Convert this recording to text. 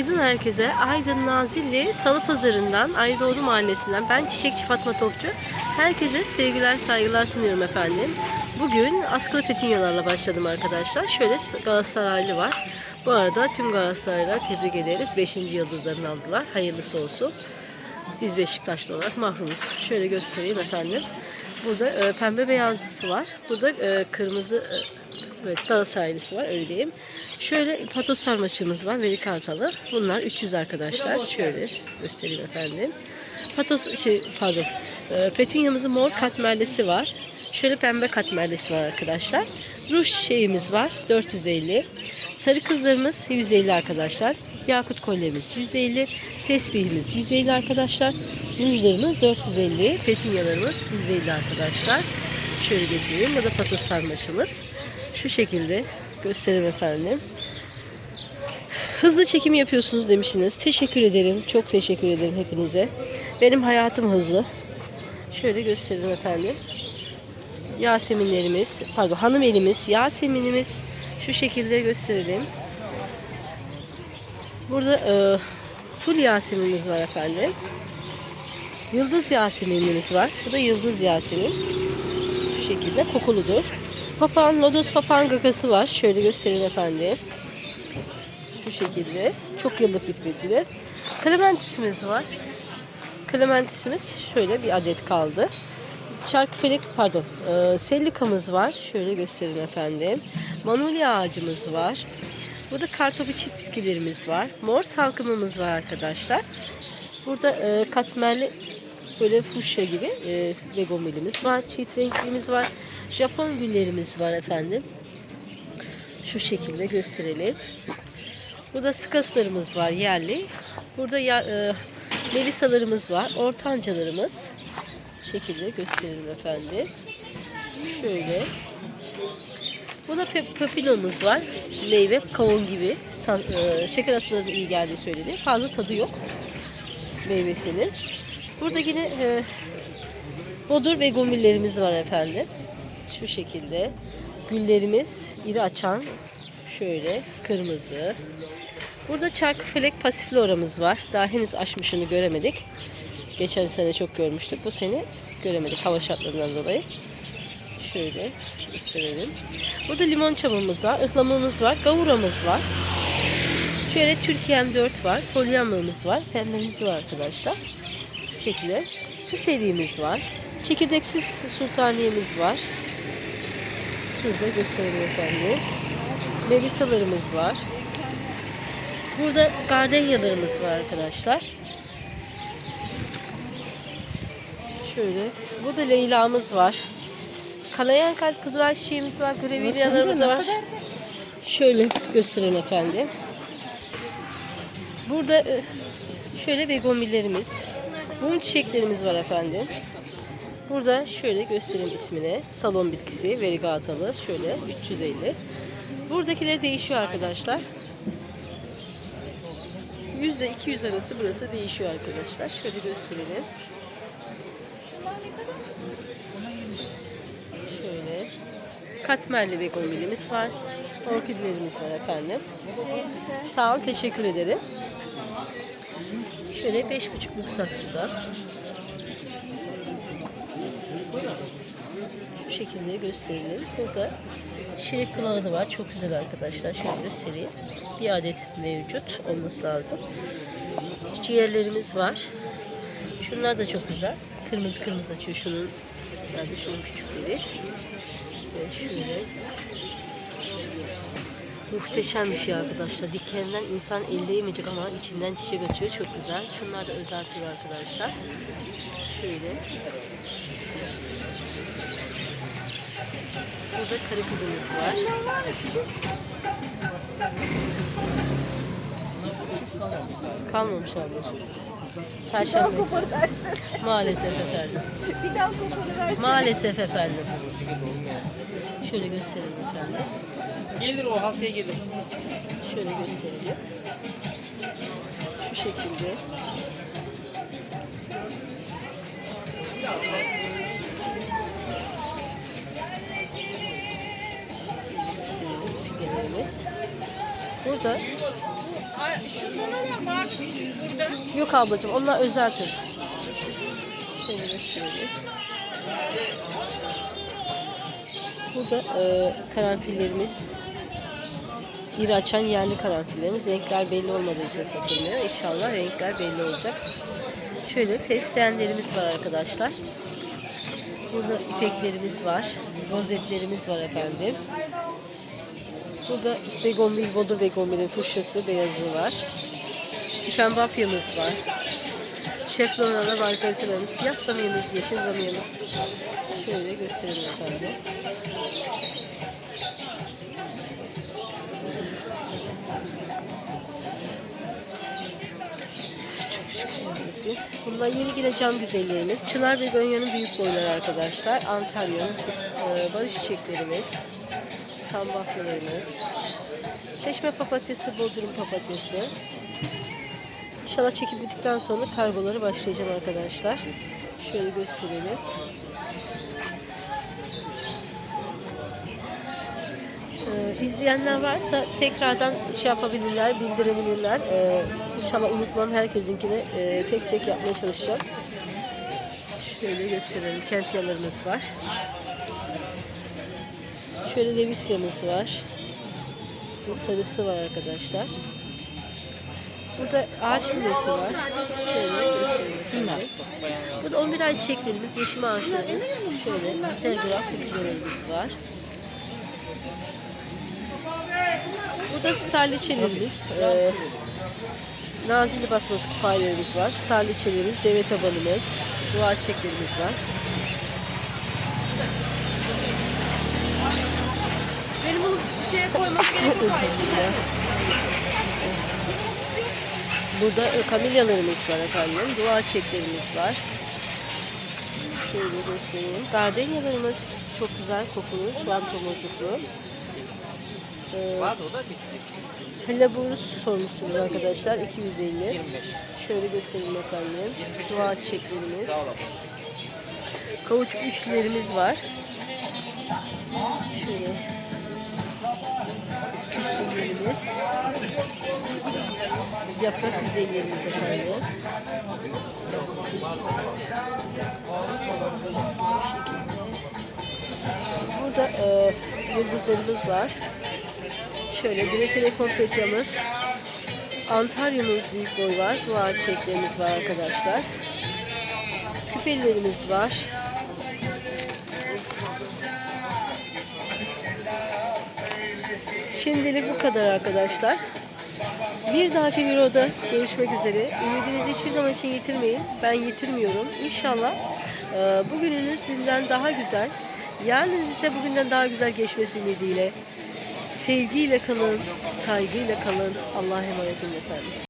Günaydın herkese. Aydın Nazilli Salı Pazarı'ndan, Aydoğdu Mahallesi'nden ben Çiçekçi Fatma Topçu. Herkese sevgiler, saygılar sunuyorum efendim. Bugün askılı petunyalarla başladım arkadaşlar. Şöyle Galatasaraylı var. Bu arada tüm Galatasaraylılar tebrik ederiz. 5. yıldızlarını aldılar. Hayırlısı olsun. Biz Beşiktaşlı olarak mahrumuz. Şöyle göstereyim efendim. Burada e, pembe beyazlısı var. Burada e, kırmızı e, evet, Galatasaraylısı var öyle diyeyim. Şöyle patos sarmaşığımız var. Veri kartalı. Bunlar 300 arkadaşlar. Şöyle göstereyim efendim. Patos şey pardon. E, petunyamızın mor katmerlisi var. Şöyle pembe katmerlisi var arkadaşlar. Ruj şeyimiz var. 450. Sarı kızlarımız 150 arkadaşlar. Yakut kolyemiz 150. Tesbihimiz 150 arkadaşlar. Rujlarımız 450. Petunyalarımız 150 arkadaşlar. Şöyle getireyim. Bu da patos sarmaşımız. Şu şekilde göstereyim efendim. Hızlı çekim yapıyorsunuz demişsiniz. Teşekkür ederim. Çok teşekkür ederim hepinize. Benim hayatım hızlı. Şöyle göstereyim efendim. Yaseminlerimiz, pardon hanım elimiz, Yaseminimiz şu şekilde gösterelim. Burada e, full Yaseminimiz var efendim. Yıldız Yaseminimiz var. Bu da Yıldız Yasemin. Şu şekilde kokuludur. Papağan, lodos papağan gagası var. Şöyle göstereyim efendim. Şu şekilde. Çok yıllık bitmediler. Clementisimiz var. Clementisimiz şöyle bir adet kaldı. Çarkıfelek pardon e, sellikamız var. Şöyle göstereyim efendim. Manolya ağacımız var. Burada kartopu çift bitkilerimiz var. Mor salkımımız var arkadaşlar. Burada e, katmerli böyle fuşya gibi e, legomilimiz var. Çift renklimiz var. Japon güllerimiz var efendim. Şu şekilde gösterelim. Burada skaslarımız var yerli. Burada ya, e, melisalarımız var. Ortancalarımız. Şekilde gösterelim efendim. Şöyle. Burada papilomuz var. Meyve, kavun gibi. Ta- e, şeker hastalarına iyi geldiği söyledi. Fazla tadı yok meyvesinin. Burada yine e, bodur ve gomillerimiz var efendim. Şu şekilde. Güllerimiz iri açan. Şöyle kırmızı. Burada çarkıfelek pasifloramız var. Daha henüz açmışını göremedik. Geçen sene çok görmüştük. Bu sene göremedik hava şartlarından dolayı. Şöyle gösterelim. Burada limon çabamız var, ıhlamamız var, gavuramız var. Şöyle Türkiye'm 4 var, polyamrımız var, pembemiz var arkadaşlar. Şu şekilde süselimiz var. Çekirdeksiz sultaniyemiz var. Şurada gösterelim efendim. Melisalarımız var. Burada gardenyalarımız var arkadaşlar. Şöyle. Burada Leyla'mız var. Kanayan kalp kızıl çiçeğimiz var. Grevilyalarımız var. Şöyle göstereyim efendim. Burada e, şöyle begomillerimiz. Mum çiçeklerimiz var efendim. Burada şöyle göstereyim ismini. Salon bitkisi, verigatalı. Şöyle 350. Buradakiler değişiyor arkadaşlar. 100 ile 200 arası burası değişiyor arkadaşlar. Şöyle gösterelim. Şöyle. Katmerli begomilimiz var. Orkidelerimiz var efendim. Sağ olun, teşekkür ederim. Şöyle 5,5'luk saksıda. Şu şekilde gösterelim. Burada şirik kulağı var. Çok güzel arkadaşlar. Şöyle göstereyim. Bir adet mevcut olması lazım. Ciğerlerimiz var. Şunlar da çok güzel. Kırmızı kırmızı açıyor şunun. Yani şunun küçükleri. Ve şöyle. Muhteşem bir şey arkadaşlar. Dikeninden insan elleyemeyecek ama içinden çiçek açıyor. Çok güzel. Şunlar da özel tür arkadaşlar. Şöyle. Burada karı kızımız var. Kalmamış ablacığım. Perşembe. Maalesef efendim. Bir dal koparı versin. Maalesef efendim. Şöyle gösterelim efendim. Gelir o haftaya gelir. Şöyle gösterelim. Şu şekilde. Burada Şundan olan var küçük burada? Yok ablacığım onlar özel tür. Şöyle göstereyim. Burada e, karanfillerimiz iri açan yerli karanfillerimiz. Renkler belli olmadığı için satılmıyor. İnşallah renkler belli olacak. Şöyle fesleğenlerimiz var arkadaşlar. Burada ipeklerimiz var. Rozetlerimiz var efendim. Burada begonvil, bodur begonvilin fuşyası, beyazı var. Difen bafyamız var. Şef Lora'da margaritalarımız, siyah zamiyemiz, yeşil zamiyemiz. Şöyle gösterelim efendim. Bunlar yeni yine cam güzellerimiz. Çınar ve Gonya'nın büyük boyları arkadaşlar. Antalya'nın e, barış çiçeklerimiz. Tam bafyalarımız. Çeşme papatyası, bodrum papatyası. İnşallah çekip bittikten sonra kargoları başlayacağım arkadaşlar. Şöyle gösterelim. Ee, izleyenler varsa tekrardan şey yapabilirler, bildirebilirler. Ee, inşallah unutmam herkesinkini e, tek tek yapmaya çalışacağım. Şöyle gösterelim. Kent yalarımız var. Şöyle levisyamız var. Bir sarısı var arkadaşlar. Burada ağaç bilesi var. Şöyle göstereyim. Şunlar. Burada 11 ay çiçeklerimiz, yeşim ağaçlarımız. Şöyle telgraf bitkilerimiz var. Burada starliçelerimiz, e, nazilli basması kupayelerimiz var. Starliçelerimiz, deve tabanımız, dua çiçeklerimiz var. Burada e, kamilyalarımız var efendim. Dua çiçeklerimiz var. Şöyle göstereyim. Gardenyalarımız çok güzel kokulu. Şu an tomurcuklu. Ee. Helleburus sormuşsunuz arkadaşlar. 250. 25. Şöyle göstereyim efendim. Dua çiçeklerimiz. Kauçuk üçlerimiz var. Güzelimiz. Yaprak güzellerimiz efendim. Burada e, yıldızlarımız var. Şöyle Gresene konfetyamız. Antalya'mız büyük boy var. Dua çiçeklerimiz var arkadaşlar. Küpelerimiz var. Şimdilik bu kadar arkadaşlar. Bir dahaki videoda görüşmek üzere. Ümidinizi hiçbir zaman için yitirmeyin. Ben yitirmiyorum. İnşallah e, bugününüz dünden daha güzel. Yarınınız ise bugünden daha güzel geçmesi ümidiyle. Sevgiyle kalın, saygıyla kalın. Allah'a emanet olun efendim.